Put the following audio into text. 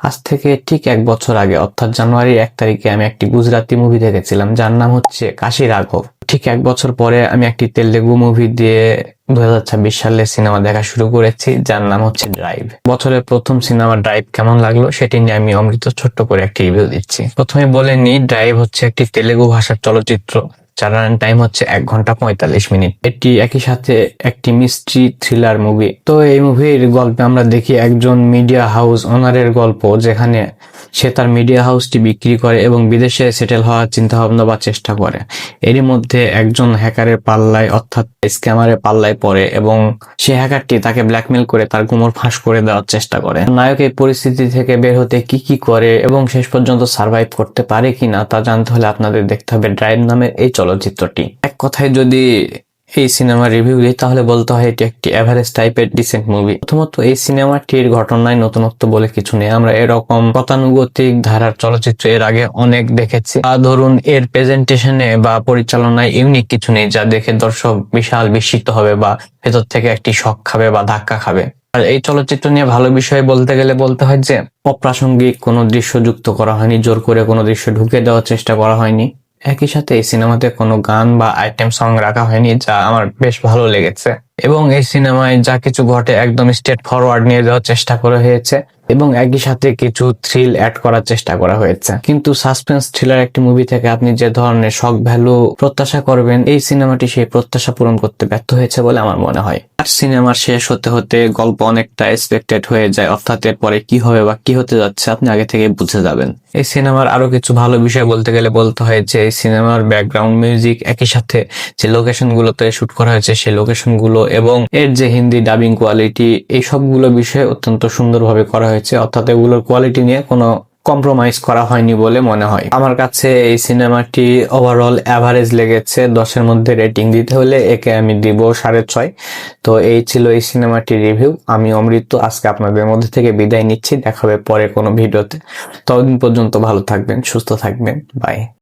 আজ থেকে ঠিক এক বছর আগে, অর্থাৎ জানুয়ারির এক তারিখে আমি একটি গুজরাতি মুভি দেখেছিলাম, যার নাম হচ্ছে কাশি রাঘব। ঠিক এক বছর পরে আমি একটি তেলেগু মুভি দিয়ে দুহাজার ছাব্বিশ সালে সিনেমা দেখা শুরু করেছি, যার নাম হচ্ছে ড্রাইভ বছরের প্রথম সিনেমা ড্রাইভ কেমন লাগল, সেটি নিয়ে আমি অমৃত ছোট্ট করে একটি রিভিউ দিচ্ছি। প্রথমে বলে নি ড্রাইভ হচ্ছে একটি তেলেগু ভাষার চলচ্চিত্র। রান টাইম হচ্ছে এক ঘণ্টা পঁয়তাল্লিশ মিনিট। এটি একই সাথে একটি মিস্ট্রি থ্রিলার মুভি। তো এই মুভির গল্পে আমরা দেখি একজন মিডিয়া হাউস ওনারের গল্প, যেখানে সে তার মিডিয়া হাউসটি বিক্রি করে এবং বিদেশে সেটেল হওয়ার চিন্তা ভাবনা বা চেষ্টা করে। এরই মধ্যে একজন হ্যাকারের পাল্লায়, অর্থাৎ স্ক্যামারের পাল্লায় পড়ে এবং সে হ্যাকারটি তাকে ব্ল্যাকমেল করে তার গুমর ফাঁস করে দেওয়ার চেষ্টা করে। নায়ক এই পরিস্থিতি থেকে বের হতে কি কি করে এবং শেষ পর্যন্ত সার্ভাইভ করতে পারে কিনা তা জানতে হলে আপনাদের দেখতে হবে ড্রাইভ নামের এই চলচ্চিত্রটি। এক কথায় যদি এই সিনেমার রিভিউ দিই, তাহলে বলতে হয় এটি একটি এভারেজ টাইপের ডিসেন্ট মুভি প্রথমত, এই সিনেমাটির ঘটনায় নতুনত্ব বলে কিছু নেই। আমরা এরকম গতানুগতিক ধারার চলচ্চিত্র এর আগে অনেক দেখেছি। আর ধরুন, এর প্রেজেন্টেশনে বা পরিচালনায় ইউনিক কিছু নেই, যা দেখে দর্শক বিশাল বিস্মিত হবে বা ভেতর থেকে একটি শখ খাবে বা ধাক্কা খাবে। আর এই চলচ্চিত্র নিয়ে ভালো বিষয় বলতে গেলে বলতে হয় যে, অপ্রাসঙ্গিক কোনো দৃশ্য যুক্ত করা হয়নি, জোর করে কোনো দৃশ্য ঢুকে দেওয়ার চেষ্টা করা হয়নি। একই সাথে এই সিনেমাতে কোনো গান বা আইটেম সং রাখা হয়নি যা আমার বেশ ভালো লেগেছে। এবং এই সিনেমায় যা কিছু ঘটে একদম স্টেট ফরওয়ার্ড নিয়ে যাওয়ার চেষ্টা করা হয়েছে। এবং একই সাথে কিছু থ্রিল অ্যাড করার চেষ্টা করা হয়েছে। কিন্তু সাসপেন্স থ্রিলার একটি মুভি থেকে আপনি যে ধরনের শক ভ্যালু প্রত্যাশা করবেন, এই সিনেমাটি সেই প্রত্যাশা পূরণ করতে ব্যর্থ হয়েছে বলে আমার মনে হয়। আর সিনেমার শেষ হতে হতে গল্প অনেকটা এক্সপেক্টেড হয়ে যায়, অর্থাৎ এরপরে কি হবে বা কি হতে যাচ্ছে আপনি আগে থেকে বুঝে যাবেন। এই সিনেমার আরও কিছু ভালো বিষয় বলতে গেলে বলতে হয় যে, এই সিনেমার ব্যাকগ্রাউন্ড মিউজিক একই সাথে যে লোকেশন গুলোতে শুট করা হয়েছে, সেই লোকেশনগুলো এবং এর যে হিন্দি ডাবিং কোয়ালিটি এই সবগুলো বিষয়ে অত্যন্ত সুন্দরভাবে করা হয়েছে, অর্থাৎ এগুলোর কোয়ালিটি নিয়ে কোনো কম্প্রোমাইজ করা হয়নি বলে মনে হয়। আমার কাছে এই সিনেমাটি ওভারঅল অ্যাভারেজ লেগেছে, দশের মধ্যে রেটিং দিতে হলে একে আমি দিব সাড়ে ছয়। তো এই ছিল এই সিনেমাটির রিভিউ আমি অমৃত, আজকে আপনাদের মধ্যে থেকে বিদায় নিচ্ছি। দেখাবে পরে কোনো ভিডিওতে। ততদিন পর্যন্ত ভালো থাকবেন, সুস্থ থাকবেন। বাই